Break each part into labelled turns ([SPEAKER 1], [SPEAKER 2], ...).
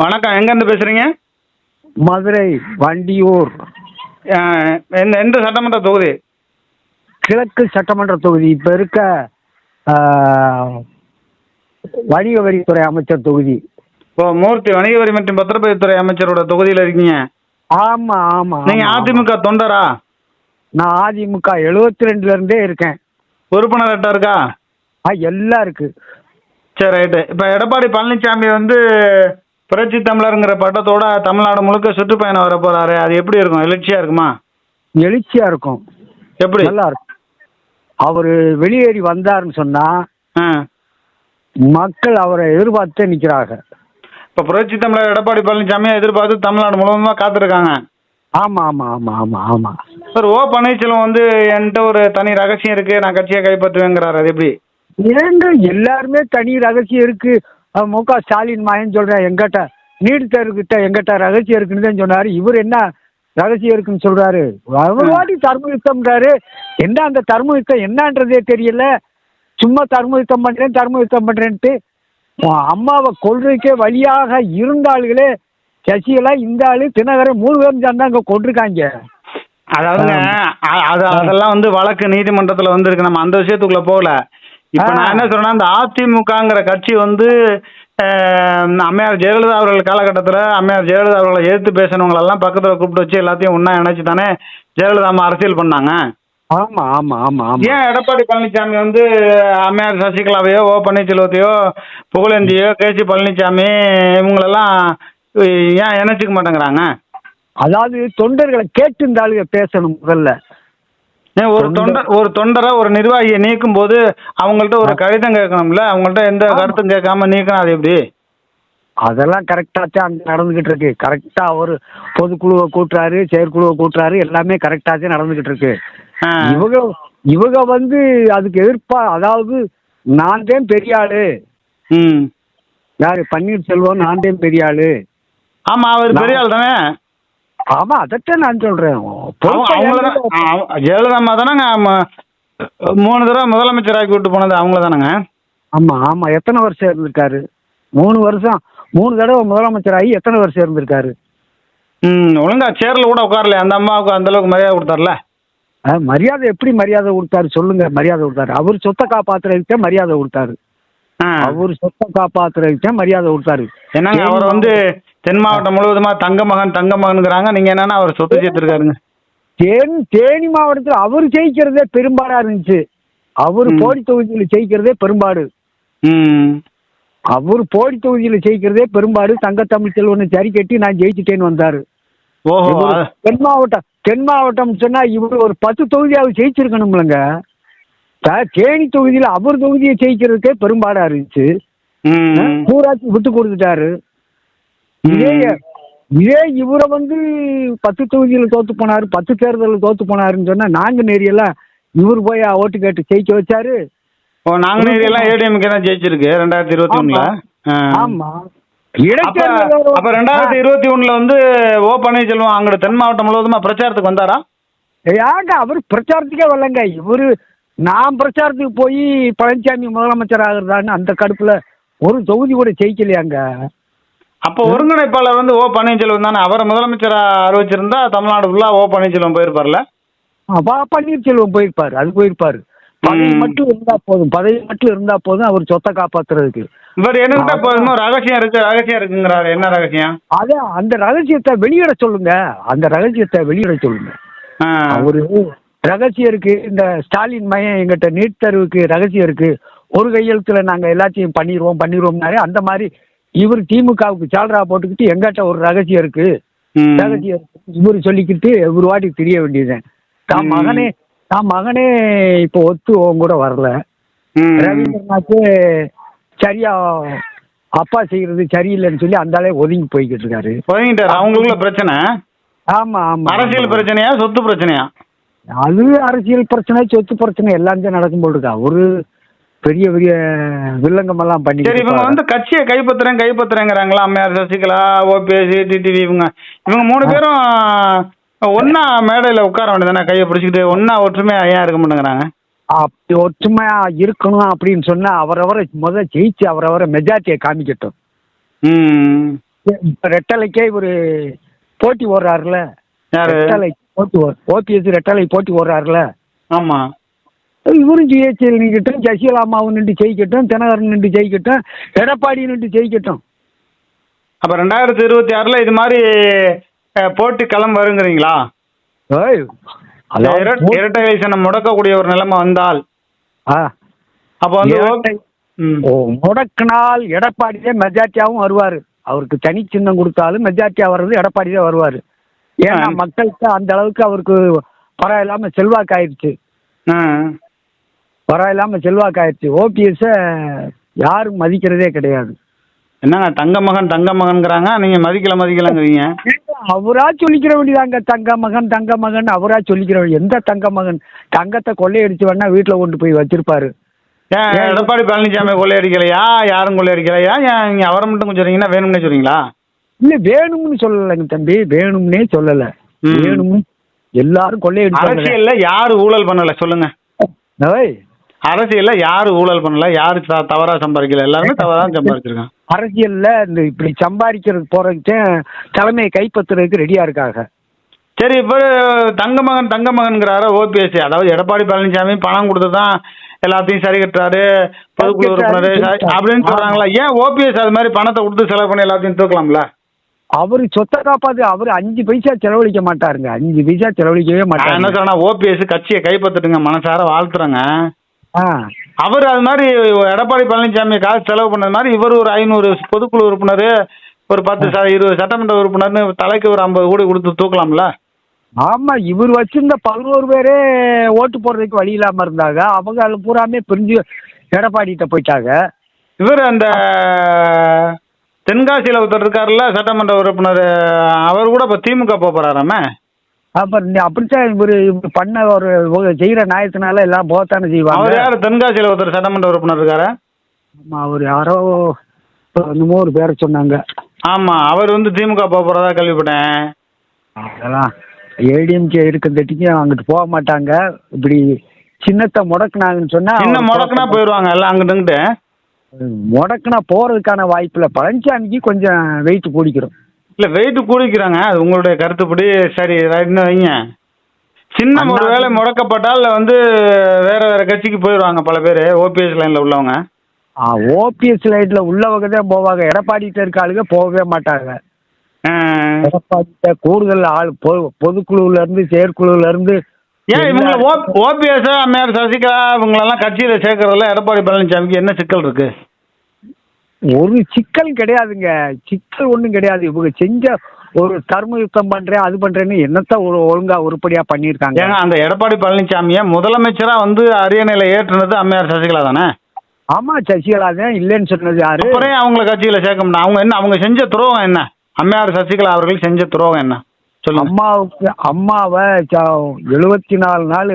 [SPEAKER 1] வணக்கம். எங்கேருந்து பேசுகிறீங்க
[SPEAKER 2] மதுரை வண்டியூர்.
[SPEAKER 1] எந்த எந்த சட்டமன்ற தொகுதி?
[SPEAKER 2] கிழக்கு சட்டமன்ற தொகுதி. இப்போ இருக்க வணிக வரித்துறை அமைச்சர் தொகுதி.
[SPEAKER 1] ஓ மூர்த்தி வணிக வரி மற்றும் பத்திரப்பதிவுத்துறை அமைச்சரோட தொகுதியில் இருக்கீங்க.
[SPEAKER 2] ஆமாம் ஆமாம்
[SPEAKER 1] நீங்கள் அதிமுக தொண்டரா?
[SPEAKER 2] நான் அதிமுக எழுபத்தி ரெண்டுல இருந்தே இருக்கேன்.
[SPEAKER 1] உறுப்பினர் அட்டை இருக்கா?
[SPEAKER 2] ஆ எல்லாம் இருக்கு.
[SPEAKER 1] சரி ரைட்டு. இப்போ எடப்பாடி பழனிசாமி வந்து புரட்சி தமிழருங்கிற பட்டத்தோட தமிழ்நாடு முழுக்க சுற்றுப்பயணம் வர போறாரு. அது எப்படி இருக்கும்? எழுச்சியாக இருக்குமா?
[SPEAKER 2] எழுச்சியா இருக்கும்.
[SPEAKER 1] எப்படி?
[SPEAKER 2] நல்லா இருக்கும். அவர் வெளியேறி வந்தாருன்னு சொன்னா மக்கள் அவரை எதிர்பார்த்து நிற்கிறாங்க
[SPEAKER 1] இப்போ புரட்சி தமிழர் எடப்பாடி பழனிசாமியை எதிர்பார்த்து தமிழ்நாடு முழுவதுமாக காத்திருக்காங்க.
[SPEAKER 2] ஆமா ஆமா ஆமா ஆமா ஆமா.
[SPEAKER 1] சார் ஓ பன்னீர்செல்வம் வந்து என்கிட்ட ஒரு தனி ரகசியம் இருக்கு. நான் கட்சியை கைப்பற்றுவேங்கிறாரு. அது எப்படி?
[SPEAKER 2] ஏங்க எல்லாருமே தனி ரகசியம் இருக்கு. மு க ஸ்டாலின் மாயன் சொல்றேன் எங்கிட்ட நீடித்தர்கிட்ட எங்கிட்ட ரகசியம் இருக்குன்னு தான் சொன்னாரு. இவர் என்ன ரகசியம் இருக்குன்னு சொல்றாரு? அவர் வாட்டி தர்ம யுத்தம்ன்றாரு என்ன அந்த தர்ம யுத்தம் என்னன்றதே தெரியல. சும்மா தர்ம யுத்தம் பண்றேன் தர்ம யுத்தம் பண்றேன்ட்டு. உன் அம்மாவை கொள்றதுக்கே வழியாக இருந்தாளுகளே சசிகலா இந்த ஆளு தினகரன் மூணு பேரும் சேர்ந்து அங்க கொண்டிருக்காங்க.
[SPEAKER 1] அதாவதுங்க அ- அது அதெல்லாம் வந்து வழக்கு நீதிமன்றத்தில் வந்திருக்கு. நம்ம அந்த விஷயத்துக்குள்ள போகல. இப்போ நான் என்ன சொல்றேன்னா இந்த அதிமுகங்கிற கட்சி வந்து அம்மையார் ஜெயலலிதா அவர்கள் காலகட்டத்தில் அம்மையார் ஜெயலலிதா அவர்களை எதிர்த்து பேசினவங்களெல்லாம் பக்கத்தில் கூப்பிட்டு வச்சு எல்லாத்தையும் ஒன்றா இணைச்சு தானே ஜெயலலிதா அம்மா அரசியல் பண்ணாங்க.
[SPEAKER 2] ஆமா ஆமா ஆமா
[SPEAKER 1] ஏன் எடப்பாடி பழனிசாமி வந்து அம்மையார் சசிகலாவையோ ஓ பன்னீர்செல்வத்தையோ புகழேந்தியோ கேசி பழனிசாமி இவங்களெல்லாம் ஏன் இணைச்சிக்க மாட்டேங்கிறாங்க?
[SPEAKER 2] அதாவது தொண்டர்களை கேட்டு இந்த ஆளுங்க பேசணும் முதல்ல.
[SPEAKER 1] ஒரு தொண்டர். ஒரு தொண்டரை ஒரு நிர்வாகியை நீக்கும் போது அவங்கள்ட்ட ஒரு கடிதம் கேட்கணும்ல? அவங்கள்ட்ட எந்த கருத்தும் கேட்காம நீக்கணும் அது எப்படி?
[SPEAKER 2] அதெல்லாம் கரெக்டாக தான் அங்கே நடந்துக்கிட்டு இருக்கு. கரெக்டாக அவர் பொதுக்குழுவை கூட்டுறாரு செயற்குழுவை கூட்டுறாரு எல்லாமே கரெக்டாக தான் நடந்துக்கிட்டு இருக்கு. இவங்க இவங்க வந்து அதுக்கு எதிர்ப்பா அதாவது நான் தான் பெரிய ஆளு.
[SPEAKER 1] ம்.
[SPEAKER 2] யாரு? பன்னீர்செல்வம் நான் தான் பெரிய ஆளு.
[SPEAKER 1] ஆமா அவர் பெரிய ஆள் தானே?
[SPEAKER 2] ஆமா அதைத்தான் நான்
[SPEAKER 1] தான் ஜெயலலிதா தானேங்க மூணு தடவை முதலமைச்சராக்கி விட்டு போனது அவங்கள தானேங்க?
[SPEAKER 2] ஆமா ஆமா எத்தனை வருஷம் இருந்திருக்காரு? மூணு வருஷம் மூணு தடவை முதலமைச்சர் ஆகி எத்தனை வருஷம் இருந்திருக்காரு?
[SPEAKER 1] ம் ஒழுங்கா சேர்ல கூட உட்காரல அந்த அம்மாவுக்கு அந்த அளவுக்கு மரியாதை கொடுத்தார்ல?
[SPEAKER 2] மரியாதை எப்படி மரியாதை கொடுத்தாரு சொல்லுங்க மரியாதை கொடுத்தாரு. அவர் சொத்தை காப்பாத்துறதுக்கு மரியாதை கொடுத்தாரு. அவர் சொத்தை காப்பாத்துறதுக்கு மரியாதை கொடுத்தாரு.
[SPEAKER 1] என்னங்க அவர் வந்து தென் மாவட்டம் முழுவதுமா தங்க மகன் தங்க மகனுங்கிறாங்க நீங்க என்னன்னா அவர் சொத்து சேர்த்துருக்காருங்க.
[SPEAKER 2] தேனி தேனி மாவட்டத்தில் அவர் ஜெயிக்கிறதே பெரும்பாடா இருந்துச்சு. அவர். போடி தொகுதியில் ஜெயிக்கிறதே பெரும்பாடு. அவர் போடி தொகுதியில் ஜெயிக்கிறதே பெரும்பாடு. தங்க தமிழ் செல்வனை சரி கட்டி நான் ஜெயிச்சிட்டேன்னு வந்தாரு. தென் மாவட்டம் தென் மாவட்டம் சொன்னா இவர் ஒரு பத்து தொகுதியாவது ஜெயிச்சிருக்கணும்லங்க. தேனி தொகுதியில் அவர் தொகுதியை ஜெயிக்கிறதுக்கே பெரும்பாடா இருந்துச்சு. ஊராட்சி விட்டு கொடுத்துட்டாரு. இதே. இதே இவரை வந்து பத்து தொகுதியில் தோத்து போனாரு பத்து தேர்தலில் தோத்து போனாருன்னு சொன்னா நாங்க நேரியெல்லாம் இவர் போய் ஓட்டு கேட்டு ஜெயிக்க வச்சாரு.
[SPEAKER 1] ஓ நாங்குநேரி எல்லாம் ஏடிஎம்கே தான் ஜெயிச்சிருக்கு ரெண்டாயிரத்தி இருபத்தி ஒண்ணுல. ஆ.
[SPEAKER 2] ஆமா.
[SPEAKER 1] அப்ப ரெண்டாயிரத்தி இருபத்தி ஒண்ணுல வந்து ஓ பன்னீர்செல்வம் அங்கிட்டு தென் மாவட்டம் முழுவதுமா பிரச்சாரத்துக்கு வந்தாரா?
[SPEAKER 2] ஏங்க அவர் பிரச்சாரத்துக்கே வரலங்க. இவரு நான் பிரச்சாரத்துக்கு போய் பழனிசாமி முதலமைச்சர் ஆகுறதான்னு அந்த கடுப்புல ஒரு தொகுதி கூட ஜெயிக்கலையாங்க.
[SPEAKER 1] அப்போ ஒருங்கிணைப்பாளர் வந்து ஓ பன்னீர்செல்வம் தானே? அவரை முதலமைச்சரா அறிவிச்சிருந்தா தமிழ்நாடு ஃபுல்லா ஓ பன்னீர்செல்வம் போயிருப்பார்ல?
[SPEAKER 2] அப்ப பன்னீர்செல்வம் போயிருப்பாரு அது போயிருப்பாரு. பதவி. மட்டும் இருந்தா போதும் பதவி மட்டும் இருந்தா போதும் அவர் சொத்தை காப்பாத்துறதுக்கு.
[SPEAKER 1] இவர் என்கிட்ட இன்னும் ரகசியம் இருக்கு ரகசியம் இருக்குங்கிறாரு என்ன ரகசியம்?
[SPEAKER 2] அதான் அந்த ரகசியத்தை வெளியிட சொல்லுங்க அந்த ரகசியத்தை வெளியிட சொல்லுங்க. அவரு ரகசியம் இருக்கு இந்த ஸ்டாலின் மையம் எங்கிட்ட நீட் தேர்வுக்கு ரகசியம் இருக்கு. ஒரு கையெழுத்துல நாங்க எல்லாத்தையும் பண்ணிடுவோம் பண்ணிடுவோம்னாரு அந்த மாதிரி இவர் திமுகவுக்கு சால்ரா போட்டுக்கிட்டு எங்கிட்ட ஒரு ரகசியம் இருக்கு. ரகசியம் இவர் சொல்லிக்கிட்டு இவர் வாட்டி தெரிய வேண்டியதுதான் தான். மகனே தான் மகனே இப்போ ஒத்து கூட வரல.
[SPEAKER 1] ம்.
[SPEAKER 2] ரவீந்திரநாத் சரியா அப்பா செய்யறது சரியில்லைன்னு சொல்லி அந்த ஆளே ஒதுங்கி போய்கிட்டு இருக்காரு.
[SPEAKER 1] ஒதுங்கிட்டாரு அவங்களுக்குள்ள பிரச்சனை?
[SPEAKER 2] ஆமா ஆமா.
[SPEAKER 1] அரசியல். பிரச்சனையா சொத்து பிரச்சனையா?
[SPEAKER 2] அது அரசியல் பிரச்சனை சொத்து பிரச்சனை எல்லாம் நடக்கும் போல் இருக்கா? ஒரு பெரிய பெரிய வில்லங்கம் எல்லாம் பண்ணி
[SPEAKER 1] சரி இவங்க வந்து கட்சியை கைப்பற்றுறேன் கைப்பற்றுறேங்கிறாங்களா? அம்மையார் சசிகலா ஓபிஎஸ் டிடிவி இவங்க. இவங்க மூணு பேரும் ஒண்ணா மேடையில உட்கார வேண்டியதானே கையை பிடிச்சிக்கிட்டு ஒண்ணா ஒற்றுமையா ஏன் இருக்க மாட்டேங்கிறாங்க?
[SPEAKER 2] அப்படி ஒற்றுமையா இருக்கணும் அப்படின்னு சொன்னா அவரவரை முதல்ல ஜெயிச்சு அவரவரை மெஜாரிட்டியை காமிக்கட்டும். இப்ப ரெட்டலைக்கே இவரு போட்டி ஓடுறாருல ரெட்டலை போட்டி ஓபிஎஸ் ரெட்டலை போட்டி ஓடுறாருல
[SPEAKER 1] ஆமா.
[SPEAKER 2] இவரும் ஜிஹெச்சில் நிற்கட்டும் ஜசிகலா அம்மாவும் நின்று ஜெயிக்கட்டும் தினகரன் நின்று ஜெயிக்கட்டும் எடப்பாடி நின்று ஜெயிக்கட்டும்.
[SPEAKER 1] அப்ப ரெண்டாயிரத்தி இருபத்தி ஆறுல இது மாதிரி போட்டி களம் வருங்கிறீங்களா? இரட்டை- கழிசனம் முடக்கக்கூடிய ஒரு நிலைமை வந்தால். அப்போ வந்து
[SPEAKER 2] முடக்கினால் எடப்பாடியே மெஜாரிட்டியாவும் வருவார். அவருக்கு தனி சின்னம் கொடுத்தாலும் மெஜாரிட்டியா வர்றது எடப்பாடி தான் வருவார். ஏன்னா. மக்களுக்கு அந்த அளவுக்கு அவருக்கு பரவாயில்லாம செல்வாக்கு ஆயிடுச்சு
[SPEAKER 1] ஆ.
[SPEAKER 2] பரவாயில்லாம செல்வாக்கு ஆயிடுச்சு. ஓபிஎஸ் யாரும் மதிக்கிறதே கிடையாது.
[SPEAKER 1] என்னங்க தங்க மகன் தங்க மகன்ங்கிறாங்க நீங்க மதிக்கல மதிக்கலங்கிறீங்க.
[SPEAKER 2] அவரா சொல்லிக்கிற வேண்டியதாங்க. தங்க மகன் தங்க மகன் அவரா சொல்லிக்கிற வேண்டிய எந்த தங்க மகன் தங்கத்தை கொள்ளையடிச்சு வேணா வீட்டுல கொண்டு போய் வச்சிருப்பாரு.
[SPEAKER 1] ஏன் எடப்பாடி பழனிசாமி கொள்ளையடிக்கலையா? யாரும் கொள்ளையடிக்கலையா? ஏன் நீங்க அவரை மட்டும் கொஞ்சம் சொன்னீங்கன்னா வேணும்னே சொல்றீங்களா
[SPEAKER 2] இல்ல வேணும்னு சொல்லலைங்க தம்பி. வேணும்னே சொல்லல. வேணும் எல்லாரும் கொள்ளையடிச்சாங்க.
[SPEAKER 1] அரசியல்ல யாரு ஊழல் பண்ணல சொல்லுங்க. அரசியல்ல யாரு ஊழல் பண்ணல யாரு தவறா சம்பாதிக்கல எல்லாருமே தவறா சம்பாதிச்சிருக்காங்க.
[SPEAKER 2] அரசியல்ல இந்த இப்படி சம்பாதிக்கிறதுக்கு போறதுக்கு தலைமையை கைப்பற்றுறதுக்கு ரெடியா இருக்காங்க.
[SPEAKER 1] சரி இப்போ தங்க மகன் தங்க மகன்கிறாரு ஓபிஎஸ் அதாவது எடப்பாடி பழனிசாமி பணம் கொடுத்து தான் எல்லாத்தையும் சரி கட்டுறாரு பொதுக்குழு உறுப்பினர் அப்படின்னு சொல்றாங்களா? ஏன் ஓபிஎஸ் அது மாதிரி பணத்தை கொடுத்து செலவு பண்ணி எல்லாத்தையும் தூக்கலாம்ல
[SPEAKER 2] அவரு சொத்தை காப்பாது அவரு அஞ்சு பைசா செலவழிக்க மாட்டாருங்க. அஞ்சு பைசா செலவழிக்கவே
[SPEAKER 1] நான் என்ன
[SPEAKER 2] மாட்டாரு
[SPEAKER 1] சொல்றேன்னா ஓபிஎஸ் கட்சியை கைப்பற்றுட்டுங்க மனசார வாழ்த்துறேங்க.
[SPEAKER 2] ஆ.
[SPEAKER 1] அவர் அது மாதிரி எடப்பாடி பழனிசாமி காசு செலவு பண்ணது மாதிரி இவர் ஒரு ஐநூறு பொதுக்குழு உறுப்பினர் ஒரு பத்து ச இருபது சட்டமன்ற உறுப்பினர்னு தலைக்கு ஒரு ஐம்பது கோடி கொடுத்து தூக்கலாம்ல?
[SPEAKER 2] ஆமா இவர் வச்சிருந்த பதினோரு பேரே ஓட்டு போடுறதுக்கு வழி இல்லாம இருந்தாங்க. அவங்க அதுல பூராமே பிரிஞ்சு எடப்பாடிகிட்ட போயிட்டாங்க.
[SPEAKER 1] இவர் அந்த தென்காசியில் ஒருத்தர் இருக்காருல்ல சட்டமன்ற உறுப்பினர் அவர் கூட இப்போ திமுக போக போறாராமே?
[SPEAKER 2] அப்புறம் நீ அப்படித்தான் இவர் பண்ண ஒரு செய்யற நியாயத்தினால எல்லாம் போகத்தானே
[SPEAKER 1] அவர்
[SPEAKER 2] செய்வாங்க
[SPEAKER 1] யார்? தென்காசியில் ஒருத்தர் சட்டமன்ற உறுப்பினர் இருக்காரு.
[SPEAKER 2] ஆமா அவர் யாரோ என்னமோ ஒரு பேரை சொன்னாங்க.
[SPEAKER 1] ஆமா அவர் வந்து திமுக போக போறதா கேள்விப்பட்டேன்.
[SPEAKER 2] அதெல்லாம் ஏடிஎம்கே இருக்கிறதுக்கு அங்கிட்டு போக மாட்டாங்க. இப்படி சின்னத்தை முடக்குனாங்கன்னு சொன்னா
[SPEAKER 1] சின்ன முடக்குனா போயிடுவாங்க எல்லாம் அங்கிட்டு
[SPEAKER 2] முடக்குனா போறதுக்கான வாய்ப்பு இல்லை. பழனிசாமிக்கு கொஞ்சம் வெயிட் கூடிக்கிறோம்
[SPEAKER 1] இல்ல வெயிட் கூடிக்கிறாங்க. அது உங்களுடைய கருத்துப்படி சரி ரைட்னு வைங்க. சின்னம் ஒரு வேளை முடக்கப்பட்டால் வந்து வேற வேற கட்சிக்கு போயிடுவாங்க பல பேர் ஓபிஎஸ் லைன்ல உள்ளவங்க.
[SPEAKER 2] ஓபிஎஸ் லைட்ல உள்ளவங்க தான் போவாங்க. எடப்பாடிகிட்ட இருக்க ஆளுங்க போகவே மாட்டாங்க.
[SPEAKER 1] ஆ.
[SPEAKER 2] எடப்பாடிகிட்ட கூடுதல் ஆள் பொ- பொதுக்குழுவுல இருந்து செயற்குழுவுல இருந்து
[SPEAKER 1] ஏன் இவங்க ஓபிஎஸ் அம்மையார் சசிகலா இவங்களெல்லாம் கட்சியில சேர்க்கறதுல எடப்பாடி பழனிசாமிக்கு என்ன சிக்கல் இருக்கு?
[SPEAKER 2] ஒரு சிக்கல் கிடையாதுங்க. சிக்கல் ஒன்றும் கிடையாது. இவங்க செஞ்ச ஒரு தர்ம யுத்தம் பண்றேன் அது பண்றேன்னு என்னத்த ஒரு ஒழுங்கா உருப்படியா பண்ணியிருக்காங்க?
[SPEAKER 1] ஏங்க அந்த எடப்பாடி பழனிசாமியை முதலமைச்சரா வந்து அரியணையில ஏற்றுனது அம்மையார் சசிகலா தானே?
[SPEAKER 2] ஆமா சசிகலா தான் இல்லைன்னு சொன்னது யாரு?
[SPEAKER 1] அப்புறம் அவங்கள கட்சியில சேர்க்க முடியும் அவங்க என்ன அவங்க செஞ்ச துரோகம் என்ன? அம்மையார் சசிகலா அவர்கள் செஞ்ச துரோகம் என்ன? சொல்லுங்க.
[SPEAKER 2] அம்மாவுக்கு அம்மாவை எழுபத்தி நாலு நாள்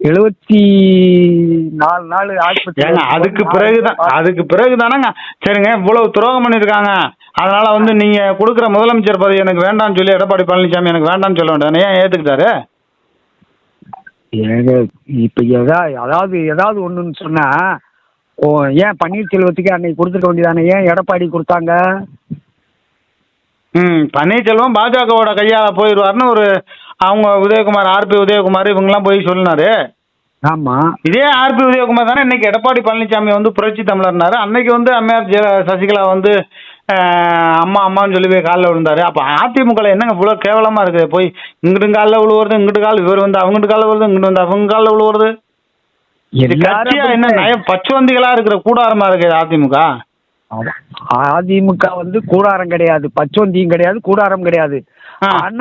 [SPEAKER 2] எழுபத்தி நாலு நாள்
[SPEAKER 1] ஏங்க அதுக்கு பிறகுதான் அதுக்கு பிறகுதானங்க. சரிங்க இவ்வளவு துரோகம் பண்ணிருக்காங்க அதனால வந்து நீங்க கொடுக்குற முதலமைச்சர் பதவி எனக்கு வேண்டாம்னு சொல்லி எடப்பாடி பழனிசாமி எனக்கு வேண்டாம்னு சொல்ல வேண்டாம். ஏன் ஏத்துக்கிட்டாரு?
[SPEAKER 2] இப்ப எதா அதாவது ஏதாவது ஒண்ணுன்னு சொன்னா ஓ ஏன் பன்னீர்செல்வத்துக்கு அன்னைக்கு கொடுத்துருக்க வேண்டியதானே? ஏன் எடப்பாடி கொடுத்தாங்க?
[SPEAKER 1] ம் பன்னீர்செல்வம் பாஜகவோட கையால போயிடுவார்னு ஒரு அவங்க உதயகுமார் ஆர்பி உதயகுமார் இவங்கெல்லாம் போய் சொன்னாரு
[SPEAKER 2] ஆமா.
[SPEAKER 1] இதே ஆர்பி உதயகுமார் தானே இன்னைக்கு எடப்பாடி பழனிசாமி வந்து புரட்சி தமிழர்னாரு. அன்னைக்கு வந்து அம்மையார் சசிகலா வந்து அம்மா அம்மான்னு சொல்லி போய் காலில் விழுந்தாரு. அப்போ அதிமுகல என்னங்க இவ்வளோ கேவலமா இருக்குது? போய் இங்கிட்டு காலில் விழுவுறது இங்கிட்டு கால் இவர் வந்து அவங்கிட்டு காலில் விழுது இங்கிட்டு வந்து அவங்க காலில் விழுவுறது. இது கட்சியா என்ன
[SPEAKER 2] அப்படித்தான்.
[SPEAKER 1] நய பச்சுவந்திகளா இருக்கிற கூடாரமா இருக்கு அதிமுக.
[SPEAKER 2] அதிமுக வந்து கூடாரம் கிடையாது. பச்சோந்தியும் கிடையாது கூடாரம் கிடையாது.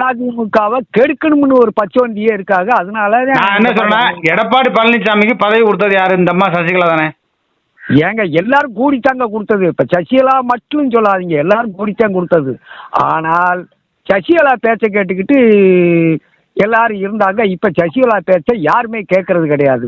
[SPEAKER 2] அதிமுகவை கெடுக்கணும்னு ஒரு பச்சோந்தியே இருக்காங்க அதனால
[SPEAKER 1] நான் என்ன சொல்றேன் எடப்பாடி பழனிசாமிக்கு பதவி கொடுத்தது யாரு? இந்த அம்மா சசிகலா தானே.
[SPEAKER 2] ஏங்க எல்லாரும் கூடித்தாங்க கொடுத்தது. இப்ப சசிகலா மட்டும் சொல்லாதீங்க. எல்லாரும் கூடித்தான் கொடுத்தது. ஆனால் சசிகலா பேச்சை கேட்டுக்கிட்டு எல்லாரும் இருந்தாங்க. இப்ப சசிகலா பேச்சை யாருமே கேட்கறது கிடையாது.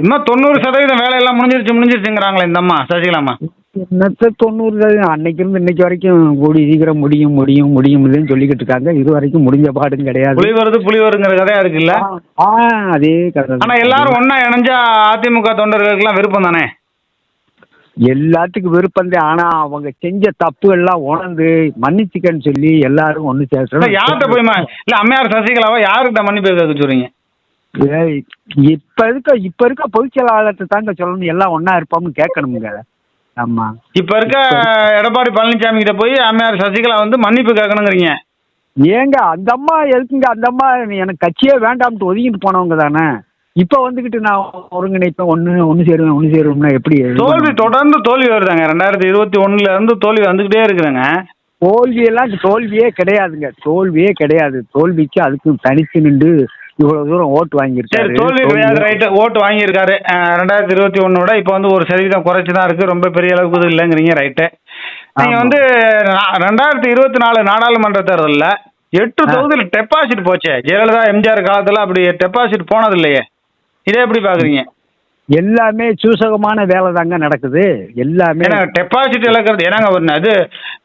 [SPEAKER 1] இன்னும் தொண்ணூறு சதவீதம் வேலையெல்லாம் முடிஞ்சிருச்சு முடிஞ்சிருச்சுங்கிறாங்களே இந்த அம்மா சசிகலாமா
[SPEAKER 2] என்னத்த தொண்ணூறு அன்னைக்கு இருந்து இன்னைக்கு வரைக்கும் கூடி சீக்கிரம் முடியும் முடியும் முடியும்னு சொல்லிக்கிட்டு இருக்காங்க. இது வரைக்கும் முடிஞ்ச பாடும் கிடையாது.
[SPEAKER 1] புலி வருது புலி வருங்கிற கதையா இருக்குல்ல
[SPEAKER 2] ஆ அதே கதை
[SPEAKER 1] ஆனா எல்லாரும் ஒண்ணா இணைஞ்சா அதிமுக தொண்டர்களுக்கெல்லாம் விருப்பம் தானே?
[SPEAKER 2] எல்லாத்துக்கும் விருப்பம் தான். ஆனா அவங்க செஞ்ச தப்பு எல்லாம் உணர்ந்து மன்னிச்சுக்கன்னு சொல்லி எல்லாரும் ஒண்ணு சேர்த்து
[SPEAKER 1] யார்கிட்ட போய் ம- இல்ல அம்மையார் சசிகலாவா யாருக்கிட்ட மன்னிப்பு கேட்க சொல்றீங்க?
[SPEAKER 2] இப்ப இருக்க இப்ப இருக்க பொதுச் செயலாளர்கிட்ட தாங்க சொல்லணும். எல்லாம் ஒண்ணா இருப்போம்னு கேட்கணுங்க ஆமா.
[SPEAKER 1] இப்ப இருக்க எடப்பாடி பழனிசாமி கிட்ட போய் அம்மையார் சசிகலா வந்து மன்னிப்பு கேட்கணுங்கிறீங்க.
[SPEAKER 2] ஏங்க அந்த அம்மா எதுக்குங்க அந்த அம்மா எனக்கு கட்சியே வேண்டாம்ட்டு ஒதுங்கிட்டு போனவங்க தானே? இப்ப வந்துகிட்டு நான் ஒருங்கிணைப்பேன் ஒண்ணு ஒண்ணு சேருவேன் ஒண்ணு சேருவேன்னா எப்படி
[SPEAKER 1] தோல்வி தொடர்ந்து தோல்வி வருதாங்க. ரெண்டாயிரத்தி இருபத்தி ஒண்ணுல இருந்து தோல்வி வந்துகிட்டே இருக்குதுங்க.
[SPEAKER 2] தோல்வியெல்லாம் தோல்வியே கிடையாதுங்க. தோல்வியே கிடையாது. தோல்விக்கு அதுக்கும் தனித்து நின்று இவ்வளவு தூரம் ஓட்டு
[SPEAKER 1] சரி
[SPEAKER 2] வாங்கியிருக்காரு
[SPEAKER 1] தோல்வி கிடையாது ரைட்டு ஓட்டு வாங்கியிருக்காரு. ரெண்டாயிரத்தி இருபத்தி ஒன்னோட இப்போ வந்து ஒரு சதவீதம் குறைச்சி தான் இருக்கு. ரொம்ப பெரிய அளவுக்கு இது இல்லைங்கிறீங்க ரைட்டு. நீங்க. வந்து ரெண்டாயிரத்தி இருபத்தி நாலு நாடாளுமன்ற தேர்தலில் எட்டு. தொகுதியில் டெபாசிட் போச்சே. ஜெயலலிதா எம்ஜிஆர் காலத்துல அப்படி டெபாசிட் போனது இல்லையே இதை எப்படி பாக்குறீங்க?
[SPEAKER 2] எல்லாமே சூசகமான வேலை தாங்க நடக்குது. எல்லாமே
[SPEAKER 1] டெபாசிட் இழக்கிறது ஏன்னாங்க ஒரு அது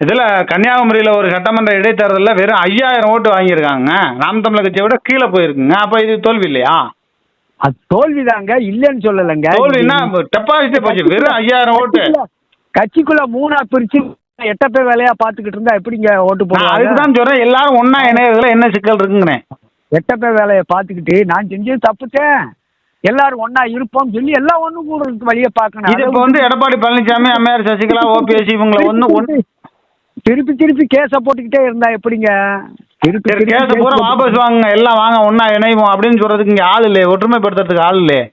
[SPEAKER 1] இதுல கன்னியாகுமரியில ஒரு சட்டமன்ற இடைத்தேர்தலில் வெறும் ஐயாயிரம் ஓட்டு வாங்கியிருக்காங்க. நாம் தமிழர் கட்சியை விட கீழே போயிருக்குங்க. அப்ப இது தோல்வி இல்லையா?
[SPEAKER 2] அது தோல்விதாங்க இல்லைன்னு சொல்லலைங்க.
[SPEAKER 1] தோல்வின்னா டெபாசிட் போச்சு. வெறும் ஐயாயிரம் ஓட்டு.
[SPEAKER 2] கட்சிக்குள்ள- மூணா பிரிச்சு எட்டப்பே வேலையா பாத்துக்கிட்டு இருந்தா எப்படிங்க ஓட்டு
[SPEAKER 1] நான் அதுக்கு
[SPEAKER 2] போடுவாங்க
[SPEAKER 1] தான் சொல்றேன். எல்லாரும் ஒண்ணா இணையதுல என்ன சிக்கல் இருக்குங்கிறேன்
[SPEAKER 2] எட்டப்பே வேலையை பாத்துக்கிட்டு நான் செஞ்சது தப்புத்தேன் எல்லாரும் ஒண்ணா இருப்போம் சொல்லி எல்லாம் ஒண்ணு கூடுறதுக்கு வழியை பார்க்கணும்.
[SPEAKER 1] இது இப்போ வந்து எடப்பாடி பழனிசாமி அம்மையார் சசிகலா ஓபிஎஸ் இவங்களை ஒண்ணு ஒண்ணு
[SPEAKER 2] திருப்பி திருப்பி கேஸ போட்டுக்கிட்டே இருந்தா எப்படிங்க? திருப்பி
[SPEAKER 1] கேஸ் பூரா வாபஸ் வாங்குங்க எல்லாம் வாங்க ஒண்ணா இணைவோம் அப்படின்னு சொல்றதுக்கு இங்க ஆள் இல்லையே ஒற்றுமைப்படுத்துறதுக்கு ஆள் இல்லையே.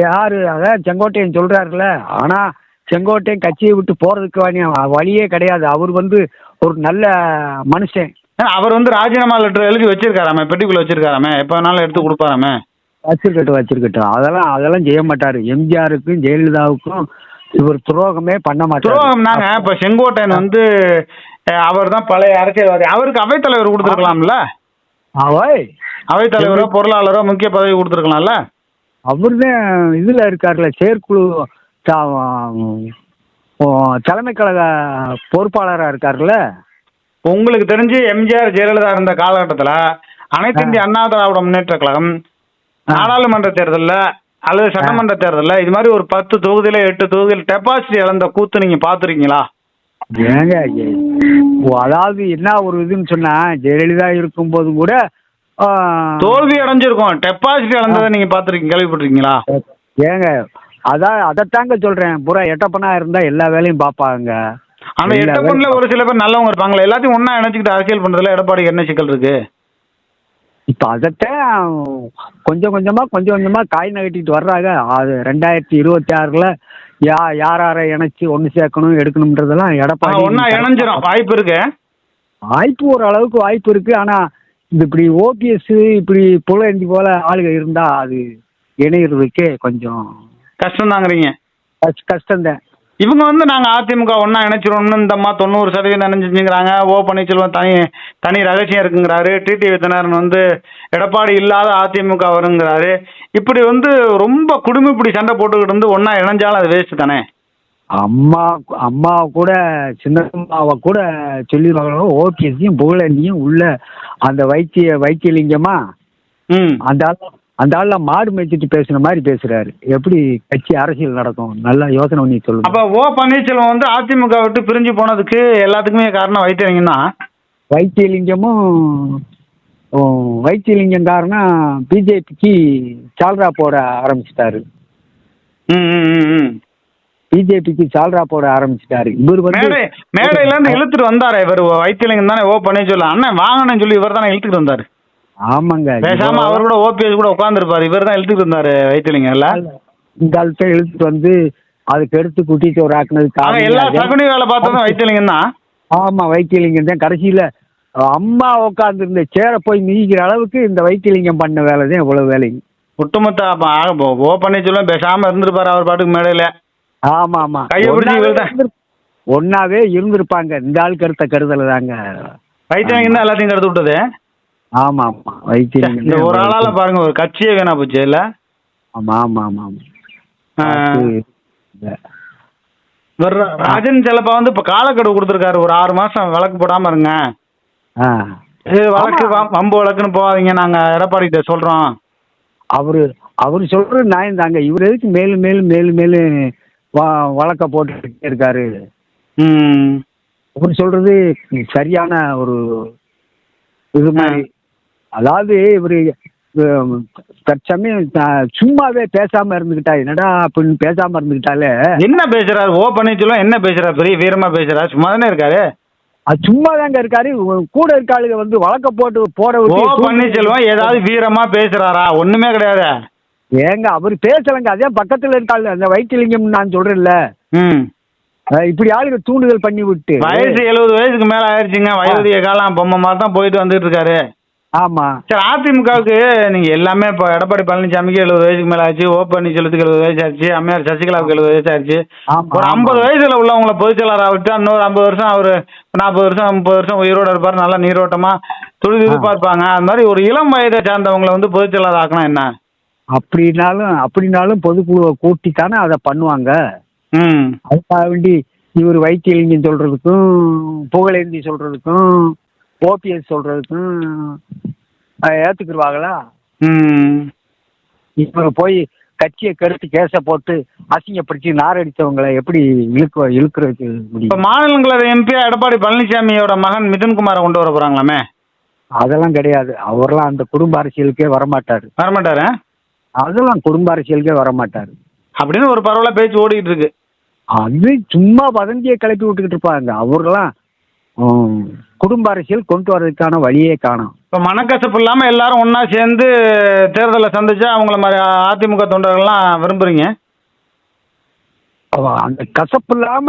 [SPEAKER 2] யாரு? அதான் செங்கோட்டையன் சொல்றாருல ஆனா செங்கோட்டையன் கட்சியை விட்டு போறதுக்கு வழி- வழியே கிடையாது. அவர் வந்து ஒரு நல்ல மனுஷன்.
[SPEAKER 1] அவர் வந்து ராஜினாமா லெட்டர் எழுதி வச்சிருக்காராமே பெட்டிக்குள்ள வச்சிருக்காராமே எப்ப வேணாலும் எடுத்து கொடுப்பாராமே.
[SPEAKER 2] வச்சிருக்கட்டும் வச்சிருக்கட்டும். அதெல்லாம் அதெல்லாம் செய்ய மாட்டாரு. எம்ஜிஆருக்கும் ஜெயலலிதாவுக்கும் இவர் துரோகமே பண்ண மாட்டாரு.
[SPEAKER 1] துரோகம் நாங்க இப்ப செங்கோட்டையன் வந்து அவர் தான் பழைய அரசியல்வாதி. அவருக்கு அவைத்தலைவர் கொடுத்துருக்கலாம்ல?
[SPEAKER 2] அவய்
[SPEAKER 1] அவைத்தலைவரோ பொருளாளரோ முக்கிய பதவி கொடுத்துருக்கலாம்ல?
[SPEAKER 2] அவர்தான் இதுல இருக்காருல்ல செயற்குழு தலைமை கழக பொறுப்பாளரா இருக்காருல்ல?
[SPEAKER 1] உங்களுக்கு தெரிஞ்சு எம்ஜிஆர் ஜெயலலிதா இருந்த காலகட்டத்தில் அனைத்து இந்திய அண்ணா திராவிட முன்னேற்ற கழகம். நாடாளுமன்ற தேர்தலில் அல்லது சட்டமன்ற தேர்தலில் இது மாதிரி ஒரு பத்து தொகுதியில எட்டு தொகுதியில் டெபாசிட் இழந்த கூத்து நீங்க பாத்துருக்கீங்களா
[SPEAKER 2] ஏங்க அதாவது என்ன ஒரு இதுன்னு சொன்னா ஜெயலலிதா இருக்கும்போது கூட ஆ,
[SPEAKER 1] தோல்வி அடைஞ்சிருக்கும். டெபாசிட் இழந்ததை நீங்க பாத்துருக்கீங்க கேள்விப்பட்டிருக்கீங்களா?
[SPEAKER 2] ஏங்க அதான் அதைத்தாங்க சொல்றேன். பூரா எட்டப்பனா இருந்தா எல்லா வேலையும் பார்ப்பாங்க.
[SPEAKER 1] ஆனா
[SPEAKER 2] எல்லா
[SPEAKER 1] எட்ட பொண்ணுல
[SPEAKER 2] வேலையும்
[SPEAKER 1] ஒரு சில பேர் நல்லவங்க இருப்பாங்களே. எல்லாத்தையும் ஒண்ணா இணைச்சிக்கிட்டு அரசியல் பண்றதுல எடப்பாடிக்கு என்ன சிக்கல் இருக்கு?
[SPEAKER 2] இப்ப அதத்தான் கொஞ்சம் கொஞ்சமா கொஞ்சம் கொஞ்சமா காய் நகட்டிட்டு வர்றாங்க. அது ரெண்டாயிரத்தி இருபத்தி ஆறுல யா யார் யாரை இணைச்சு ஒண்ணு சேர்க்கணும் எடுக்கணும்ன்றதெல்லாம்
[SPEAKER 1] ஆனா
[SPEAKER 2] எடப்பாடி
[SPEAKER 1] ஒண்ணா இணைஞ்சிரும். வாய்ப்பு இருக்கு?
[SPEAKER 2] வாய்ப்பு ஒரு அளவுக்கு வாய்ப்பு இருக்கு. ஆனா இது இப்படி ஓபிஎஸ் இப்படி புலந்தி போல ஆளுங்க இருந்தா அது இணையறதுக்கே கொஞ்சம்
[SPEAKER 1] கஷ்டம் தாங்கிறீங்க
[SPEAKER 2] கஷ்ட- கஷ்டம்தான்.
[SPEAKER 1] இவங்க வந்து நாங்க அதிமுக ஒண்ணா இணைச்சிரோம்னு இந்த அம்மா தொண்ணூறு சதவீதம் இணைஞ்சிருங்கிறாங்க ஓ பன்னீர்செல்வம் தனி தனி ரகசியம் இருக்குங்கிறாரு. டிடி வித்தனரன் வந்து எடப்பாடி இல்லாத அதிமுக வருங்கிறாரு. இப்படி வந்து ரொம்ப குடும்பம் இப்படி சண்டை போட்டுக்கிட்டு இருந்து ஒண்ணா இணைஞ்சாலும் அது வேஸ்ட் தானே?
[SPEAKER 2] அம்மா அம்மா கூட சின்ன அம்மாவை கூட சொல்லிடுவாங்க ஓபிஎஸ்சியும் புகழேந்தியும் உள்ள அந்த வைத்திய வைத்தியலிங்கமா?
[SPEAKER 1] ம்.
[SPEAKER 2] அந்த அந்த ஆள்ல மாடு மேய்ச்சிட்டு பேசுன மாதிரி பேசுறாரு. எப்படி கட்சி அரசியல் நடக்கும்? நல்லா யோசனை பண்ணி சொல்லுங்க.
[SPEAKER 1] அப்ப ஓ பன்னீர்செல்வம் வந்து அதிமுக விட்டு பிரிஞ்சு போனதுக்கு எல்லாத்துக்குமே காரணம் வைத்தியங்கன்னா
[SPEAKER 2] வைத்தியலிங்கமும் ஓ, வைத்தியலிங்கம் காரணம் பிஜேபிக்கு சால்ரா போட ஆரம்பிச்சிட்டாரு. பிஜேபிக்கு சால்ரா போட ஆரம்பிச்சிட்டாரு. இவர்
[SPEAKER 1] மேடை மேடையில இருந்து இழுத்துட்டு வந்தாரே இவர். வைத்தியலிங்கம் தானே ஓ பன்னீர்செல்வம். அண்ணன் வாங்கணும்னு சொல்லி இவர் தானே இழுத்துட்டு வந்தாரு.
[SPEAKER 2] ஆமாங்க.
[SPEAKER 1] பேசாம அவர் கூட ஓபிஎஸ் கூட உட்காந்துருப்பாரு இவர் தான் இழுத்துட்டு இருந்தாரு வைத்தியலிங்கம் இல்ல
[SPEAKER 2] இந்த ஆள்கிட்ட இழுத்துட்டு வந்து அதுக்கு எடுத்து குட்டிட்டு ஒரு ஆக்குனது
[SPEAKER 1] எல்லா சகுனி வேலை பார்த்ததும் வைத்தியலிங்கம் தான்.
[SPEAKER 2] ஆமா வைத்தியலிங்கம் தான். கடைசியில அம்மா உட்கார்ந்து இருந்த சேரை போய் மிதிக்கிற அளவுக்கு இந்த வைத்தியலிங்கம் பண்ண வேலை தான் இவ்வளவு வேலை.
[SPEAKER 1] ஒட்டுமொத்த ஓ- பன்னீர்செல்வம் பேசாம இருந்திருப்பாரு அவர் பாட்டுக்கு மேடையில.
[SPEAKER 2] ஆமா ஆமா.
[SPEAKER 1] கையை
[SPEAKER 2] ஒண்ணாவே இருந்திருப்பாங்க. இந்த ஆளுக்கு எடுத்த கருதல தாங்க.
[SPEAKER 1] வைத்தியலிங்கம் தான் எல்லாத்தையும் கருத்து விட்டது.
[SPEAKER 2] ஆமா ஆமா. வைத்தியலிங்கம்
[SPEAKER 1] இந்த ஒரு ஆளால பாருங்க ஒரு கட்சியே வீணா போச்சு இல்ல?
[SPEAKER 2] ஆமா ஆமா ஆமா ஆமா.
[SPEAKER 1] ராஜன் செல்லப்பா வந்து இப்ப காலக்கெடு கொடுத்துருக்காரு ஒரு ஆறு மாசம் வழக்கு போடாம இருங்க. வழக்கு வம்பு வழக்குன்னு போகாதீங்க நாங்க எடப்பாடி கிட்ட சொல்றோம்.
[SPEAKER 2] அவரு அவரு சொல்றது நியாயம் தாங்க இவர் எதுக்கு மேலும் மேலும் மேலும் மேலும் வழக்க போட்டுக்கிட்டே இருக்காரு? அவர் சொல்றது சரியான ஒரு இது மாதிரி. அதாவது இவரு தற்சமயம் சும்மாவே பேசாம இருந்துகிட்டா என்னடா அப்படின்னு பேசாம இருந்துகிட்டாலே.
[SPEAKER 1] என்ன பேசுறாரு ஓ பன்னீர்செல்வம் என்ன பேசுறாரு பெரிய வீரமா பேசுறாரு சும்மா தானே இருக்காரு?
[SPEAKER 2] அது சும்மா தாங்க இருக்காரு கூட இருக்க ஆளுங்க வந்து வழக்க போட்டு போட
[SPEAKER 1] ஓ பன்னீர்செல்வம் ஏதாவது வீரமா பேசுறாரா? ஒண்ணுமே கிடையாது.
[SPEAKER 2] ஏங்க அவர் பேசலங்க. அதே பக்கத்துல இருக்காள் அந்த வைத்திலிங்கம் நான் சொல்றேன்ல. இப்படி ஆளுங்க தூண்டுதல் பண்ணி விட்டு.
[SPEAKER 1] வயசு எழுபது வயசுக்கு மேல ஆயிருச்சுங்க வயோதிக காலம் பொம்மை மாதிரி தான் போயிட்டு வந்துட்டு இருக்காரு.
[SPEAKER 2] ஆமா.
[SPEAKER 1] சரி அதிமுகவுக்கு நீங்க எல்லாமே இப்போ எடப்பாடி பழனிசாமிக்கு எழுபது வயசுக்கு மேல ஆச்சு ஓ பன்னீர்செல்வத்துக்கு எழுபது வயசு ஆச்சு அம்மையார் சசிகலாவுக்கு எழுபது வயசு ஆச்சு. ஒரு. ஐம்பது வயசுல உள்ளவங்கள பொதுச்செயலாளராக விட்டு இன்னொரு ஐம்பது வருஷம் அவரு நாற்பது வருஷம் முப்பது வருஷம் உயிரோட இருப்பார் நல்லா நீரோட்டமா தொழில் எதிர்பார்ப்பாங்க அது மாதிரி ஒரு இளம் வயதை சார்ந்தவங்களை வந்து பொதுச்செயலாளர் ஆக்கணும் என்ன?
[SPEAKER 2] அப்படின்னாலும் அப்படின்னாலும் பொதுக்குழுவை கூட்டி தானே அதை பண்ணுவாங்க.
[SPEAKER 1] ம்.
[SPEAKER 2] அதுக்காக வேண்டி இவர் வைத்தியலிங்கம் சொல்றதுக்கும் புகழேந்தி சொல்றதுக்கும் ஓபிஎஸ் சொல்றதுக்கும் அஹ், ஏத்துக்கிடுவாங்களா
[SPEAKER 1] ம்.
[SPEAKER 2] இவங்க போய் கட்சியை கெடுத்து கேஸை போட்டு அசிங்கப்படுத்தி நாரடித்தவங்களை எப்படி இழுக்க இழுக்கிறதுக்கு
[SPEAKER 1] இப்போ
[SPEAKER 2] முடியும்?
[SPEAKER 1] மாநிலங்களவை எம்பியா எடப்பாடி பழனிசாமியோட மகன் மிதுன்குமாரை கொண்டு வர போறாங்களாமே?
[SPEAKER 2] அதெல்லாம் கிடையாது. அவரெல்லாம் அந்த குடும்ப அரசியலுக்கே வரமாட்டாரு.
[SPEAKER 1] வரமாட்டாரு?
[SPEAKER 2] அதெல்லாம் குடும்ப அரசியலுக்கே வரமாட்டாரு.
[SPEAKER 1] அப்படின்னு ஒரு பரவலா பேச்சு ஓடிட்டு இருக்கு.
[SPEAKER 2] அது சும்மா வதந்தியை கிளப்பி விட்டுக்கிட்டு இருப்பாங்க. அவரெல்லாம் குடும்ப அரசியல் கொண்டு வர்றதுக்கான வழியே காணும்.
[SPEAKER 1] இப்போ மனக்கசப்பு இல்லாம எல்லாரும் ஒண்ணா சேர்ந்து தேர்தலை சந்திச்சா அவங்கள மாதிரி அதிமுக தொண்டர்கள்லாம் விரும்புறீங்க?
[SPEAKER 2] அந்த கசப்பு இல்லாம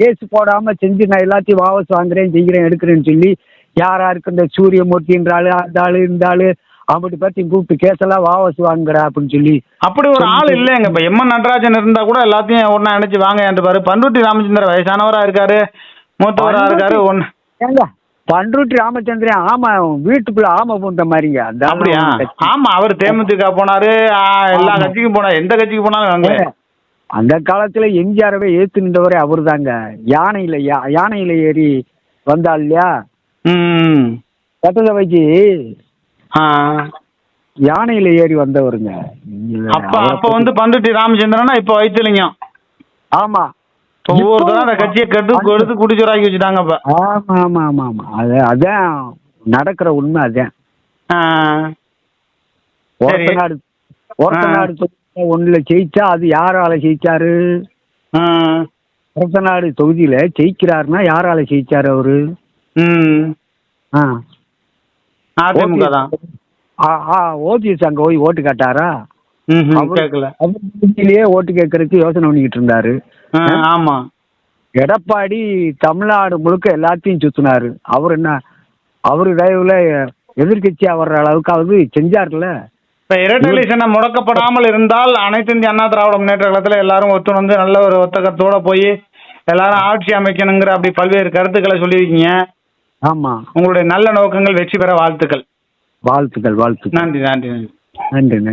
[SPEAKER 2] கேஸ் போடாம செஞ்சு நான் எல்லாத்தையும் வாபஸ் வாங்குறேன் செய்கிறேன் எடுக்கிறேன்னு சொல்லி யார் யாருக்கு இந்த சூரியமூர்த்தின்ற ஆளு அந்த ஆளு இந்த ஆளு அப்படி பத்தி கூப்பிட்டு கேஸெல்லாம் வாபஸ் வாங்குற அப்படின்னு சொல்லி
[SPEAKER 1] அப்படி ஒரு ஆள் இல்லைங்க. இப்ப எம் என் நடராஜன் இருந்தா கூட எல்லாத்தையும் ஒண்ணா நினைச்சு வாங்க என்றுபாரு பண்ருட்டி ராமச்சந்திரன் வயசானவரா இருக்காரு. மூத்தவரா இருக்காரு ஒன்னு
[SPEAKER 2] ஏங்க பண்ருட்டி ராமச்சந்திரன் ஆமா வீட்டுக்குள்ள ஆமை பூந்த மாதிரிங்க. அந்த
[SPEAKER 1] அப்படியா. ஆமா அவர் தேமுதிக போனாரு எல்லா. கட்சிக்கும் போனாரு எந்த கட்சிக்கு போனாலும்
[SPEAKER 2] அந்த காலத்துல எம்ஜிஆரவே ஏத்து நின்றவரே அவர் தாங்க யானையில யானையில ஏறி வந்தாள் இல்லையா?
[SPEAKER 1] ம்
[SPEAKER 2] கட்டத வச்சு. யானையில ஏறி வந்தவருங்க.
[SPEAKER 1] அப்ப அப்ப வந்து பண்ருட்டி ராமச்சந்திரனா இப்ப வைத்திலிங்கம்?
[SPEAKER 2] ஆமா.
[SPEAKER 1] ஒவ்வொருத்தரும் அந்த கட்சியை கெடுத்து கொடுத்து குடிச்சோராக்கி வச்சுட்டாங்க இப்ப.
[SPEAKER 2] ஆமா ஆமா ஆமா ஆமா. அது அதான் நடக்கிற உண்மை அதான்.
[SPEAKER 1] சரி.
[SPEAKER 2] நாடு
[SPEAKER 1] ஆ.
[SPEAKER 2] நாடு ஒண்ணுல ஜெயிச்சா அது யாரால ஜெயிச்சாரு? நாடு தொகுதியில ஜெயிக்கிறாருன்னா யாரால ஜெயிச்சாரு அவரு?
[SPEAKER 1] அதிமுக தான்.
[SPEAKER 2] ஓபிஎஸ் அங்க போய் ஓட்டு கேட்டாரா?
[SPEAKER 1] கேட்கல
[SPEAKER 2] ஓட்டு கேட்கறதுக்கு யோசனை பண்ணிக்கிட்டு இருந்தாரு.
[SPEAKER 1] ஆமா.
[SPEAKER 2] எடப்பாடி தமிழ்நாடு முழுக்க எல்லாத்தையும் சுத்தினாரு. அவர் என்ன அவரு தயவுல எதிர்கட்சியா வர்ற அளவுக்காவது செஞ்சார்ல
[SPEAKER 1] இப்ப இரட்டலிசனை முடக்கப்படாமல் இருந்தால் அனைத்து இந்திய அண்ணா திராவிட முன்னேற்ற கழகத்துல எல்லாரும் ஒத்து வந்து நல்ல ஒரு ஒத்தகத்தோட போய் எல்லாரும் ஆட்சி அமைக்கணுங்கிற அப்படி பல்வேறு கருத்துக்களை சொல்லியிருக்கீங்க.
[SPEAKER 2] ஆமா.
[SPEAKER 1] உங்களுடைய நல்ல நோக்கங்கள் வெற்றி பெற வாழ்த்துக்கள்.
[SPEAKER 2] வாழ்த்துக்கள் வாழ்த்துக்கள்.
[SPEAKER 1] நன்றி நன்றி நன்றி.
[SPEAKER 2] நன்றி நன்றி.